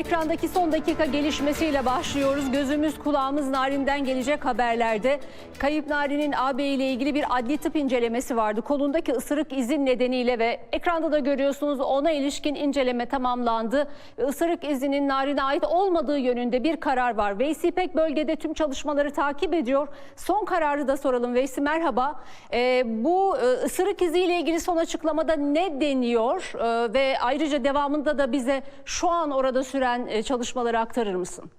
Ekrandaki son dakika gelişmesiyle başlıyoruz. Gözümüz kulağımız Narin'den gelecek haberlerde. Kayıp Narin'in AB ile ilgili bir adli tıp incelemesi vardı. Kolundaki ısırık izin nedeniyle ve ekranda da görüyorsunuz ona ilişkin inceleme tamamlandı. Ve ısırık izinin Narin'e ait olmadığı yönünde bir karar var. Veysi İpek bölgede tüm çalışmaları takip ediyor. Son kararı da soralım. Veysi merhaba. Ee, bu e, ısırık iziyle ilgili son açıklamada ne deniyor? Ee, ve ayrıca devamında da bize şu an orada süren e, çalışmaları aktarır mısın?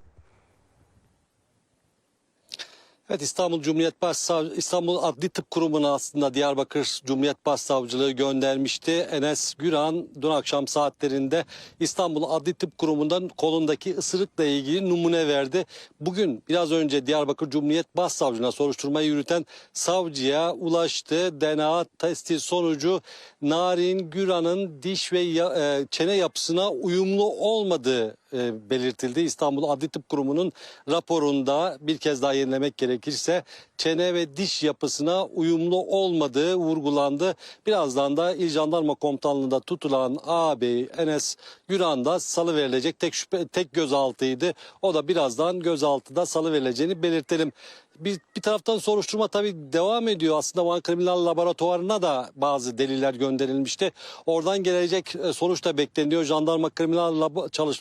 Evet İstanbul Cumhuriyet Başsavcı İstanbul Adli Tıp Kurumu'na aslında Diyarbakır Cumhuriyet Başsavcılığı göndermişti. Enes Güran dün akşam saatlerinde İstanbul Adli Tıp Kurumu'ndan kolundaki ısırıkla ilgili numune verdi. Bugün biraz önce Diyarbakır Cumhuriyet Başsavcılığına soruşturmayı yürüten savcıya ulaştı. DNA testi sonucu Narin Güran'ın diş ve e, çene yapısına uyumlu olmadığı belirtildi. İstanbul Adli Tıp Kurumu'nun raporunda bir kez daha yenilemek gerekirse çene ve diş yapısına uyumlu olmadığı vurgulandı. Birazdan da İl Jandarma Komutanlığı'nda tutulan ağabey Enes Güran da salı verilecek tek şüphe, tek gözaltıydı. O da birazdan gözaltıda salı verileceğini belirtelim. Bir, bir taraftan soruşturma tabii devam ediyor. Aslında Van Kriminal Laboratuvarı'na da bazı deliller gönderilmişti. Oradan gelecek e, sonuç da bekleniyor. Jandarma Kriminal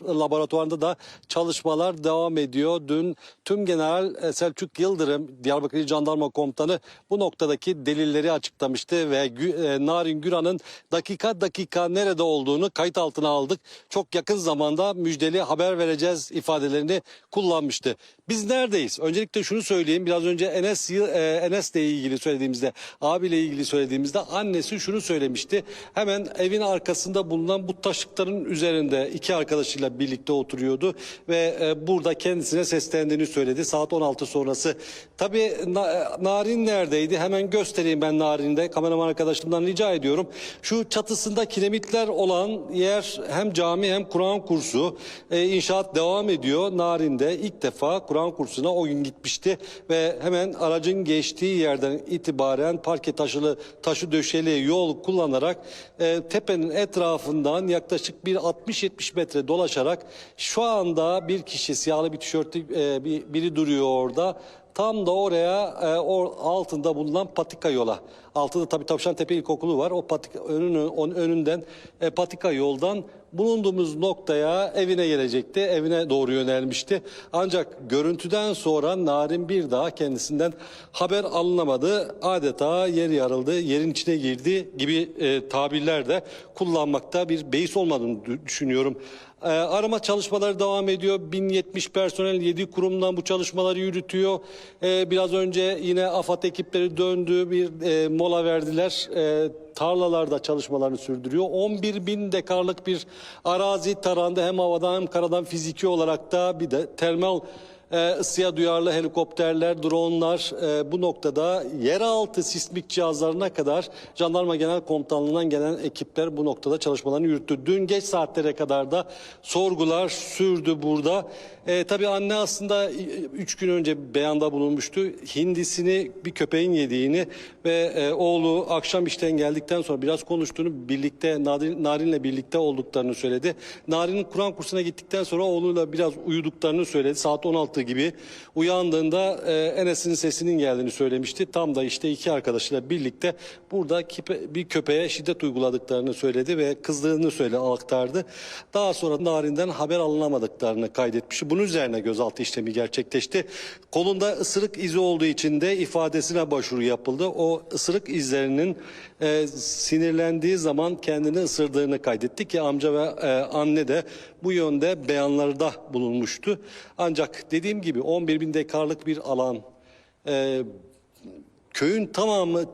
Laboratuvarı'nda da çalışmalar devam ediyor. Dün tüm General e, Selçuk Yıldırım, Diyarbakır İl Jandarma Komutanı bu noktadaki delilleri açıklamıştı ve e, Narin Güran'ın dakika dakika nerede olduğunu kayıt altına aldık. Çok yakın zamanda müjdeli haber vereceğiz ifadelerini kullanmıştı. Biz neredeyiz? Öncelikle şunu söyleyeyim. Biraz önce Enes e, Enes'le ilgili söylediğimizde, abiyle ilgili söylediğimizde annesi şunu söylemişti. Hemen evin arkasında bulunan bu taşlıkların üzerinde iki arkadaşıyla birlikte oturuyordu ve e, burada kendisine seslendiğini söyledi. Saat 16 sonrası. Tabii e, Narin neredeydi? Hemen göstereyim ben Narin'de. Kameraman arkadaşımdan rica ediyorum. Şu çatısında kiremitler olan yer hem cami hem Kur'an kursu. İnşaat devam ediyor. Narin'de ilk defa Kur'an kursuna o gün gitmişti ve hemen aracın geçtiği yerden itibaren parke taşılı taşı döşeli yol kullanarak e, tepenin etrafından yaklaşık bir 60-70 metre dolaşarak şu anda bir kişi siyahlı bir tişörtlü e, bir, biri duruyor orada. Tam da oraya e, o altında bulunan patika yola. Altında tabii Tavşantepe İlkokulu var. O patika önünü, onun önünden e, patika yoldan bulunduğumuz noktaya evine gelecekti. Evine doğru yönelmişti. Ancak görüntüden sonra Narin bir daha kendisinden haber alınamadı. Adeta yer yarıldı, yerin içine girdi gibi e, tabirler de kullanmakta bir beis olmadığını dü- düşünüyorum. E, arama çalışmaları devam ediyor. 1070 personel 7 kurumdan bu çalışmaları yürütüyor. E, biraz önce yine AFAD ekipleri döndü, bir e, mola verdiler. E, tarlalarda çalışmalarını sürdürüyor. 11 bin dekarlık bir arazi tarandı hem havadan hem karadan fiziki olarak da bir de termal e, ısıya duyarlı helikopterler, dronlar e, bu noktada yeraltı sismik cihazlarına kadar Jandarma Genel Komutanlığı'ndan gelen ekipler bu noktada çalışmalarını yürüttü. Dün geç saatlere kadar da sorgular sürdü burada. E, tabii anne aslında 3 gün önce beyanda bulunmuştu. Hindisini bir köpeğin yediğini ve e, oğlu akşam işten geldikten sonra biraz konuştuğunu birlikte Narin, Narin'le birlikte olduklarını söyledi. Narin'in Kur'an kursuna gittikten sonra oğluyla biraz uyuduklarını söyledi. Saat 16 gibi uyandığında e, Enes'in sesinin geldiğini söylemişti. Tam da işte iki arkadaşıyla birlikte burada bir köpeğe şiddet uyguladıklarını söyledi ve kızdığını söyle aktardı. Daha sonra Narin'den haber alınamadıklarını kaydetmiş. Bunun üzerine gözaltı işlemi gerçekleşti. Kolunda ısırık izi olduğu için de ifadesine başvuru yapıldı. O ısırık izlerinin e, sinirlendiği zaman kendini ısırdığını kaydetti ki amca ve e, anne de bu yönde beyanlarda bulunmuştu. Ancak dediğim gibi 11 bin dekarlık bir alan e, köyün tamamı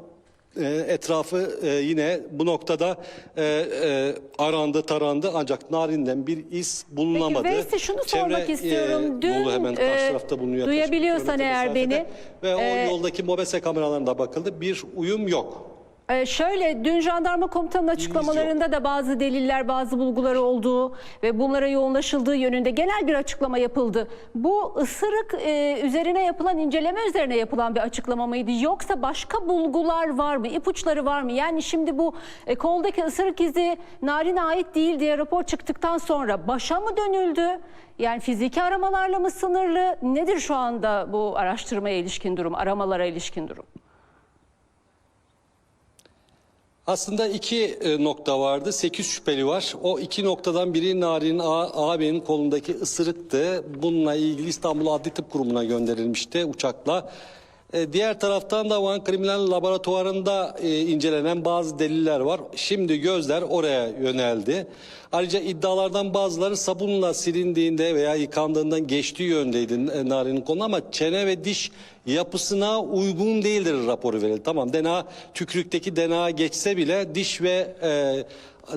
e, etrafı e, yine bu noktada e, e, arandı tarandı ancak Narin'den bir iz bulunamadı. Peki Veysi şunu sormak istiyorum. e, Dün, hemen karşı e, tarafta bulunuyor. duyabiliyorsan eğer mesafede. beni, Ve e, o yoldaki mobese kameralarına bakıldı. Bir uyum yok. Ee, şöyle dün jandarma komutanının açıklamalarında da bazı deliller, bazı bulguları olduğu ve bunlara yoğunlaşıldığı yönünde genel bir açıklama yapıldı. Bu ısırık e, üzerine yapılan inceleme üzerine yapılan bir açıklama mıydı? Yoksa başka bulgular var mı? İpuçları var mı? Yani şimdi bu e, koldaki ısırık izi Narin'e ait değil diye rapor çıktıktan sonra başa mı dönüldü? Yani fiziki aramalarla mı sınırlı? Nedir şu anda bu araştırmaya ilişkin durum, aramalara ilişkin durum? Aslında iki e, nokta vardı. Sekiz şüpheli var. O iki noktadan biri Narin A- ağabeyin kolundaki ısırıktı. Bununla ilgili İstanbul Adli Tıp Kurumu'na gönderilmişti uçakla. E, Diğer taraftan da Van Kriminal Laboratuvarı'nda e, incelenen bazı deliller var. Şimdi gözler oraya yöneldi. Ayrıca iddialardan bazıları sabunla silindiğinde veya yıkandığından geçtiği yöndeydi e, Narin'in konu ama çene ve diş yapısına uygun değildir raporu verildi. Tamam DNA tükürükteki DNA geçse bile diş ve e,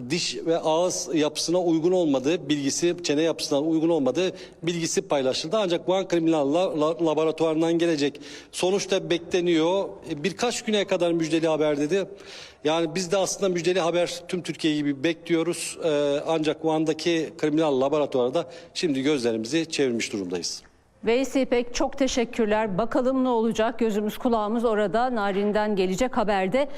diş ve ağız yapısına uygun olmadığı bilgisi, çene yapısına uygun olmadığı bilgisi paylaşıldı. Ancak Van Kriminal La- La- Laboratuvarından gelecek sonuçta bekleniyor. E, Birkaç güne kadar müjdeli haber dedi. Yani biz de aslında müjdeli haber tüm Türkiye gibi bekliyoruz. E, ancak Van'daki kriminal laboratuvarda şimdi gözlerimizi çevirmiş durumdayız. Veysi İpek çok teşekkürler. Bakalım ne olacak? Gözümüz kulağımız orada. Narin'den gelecek haberde.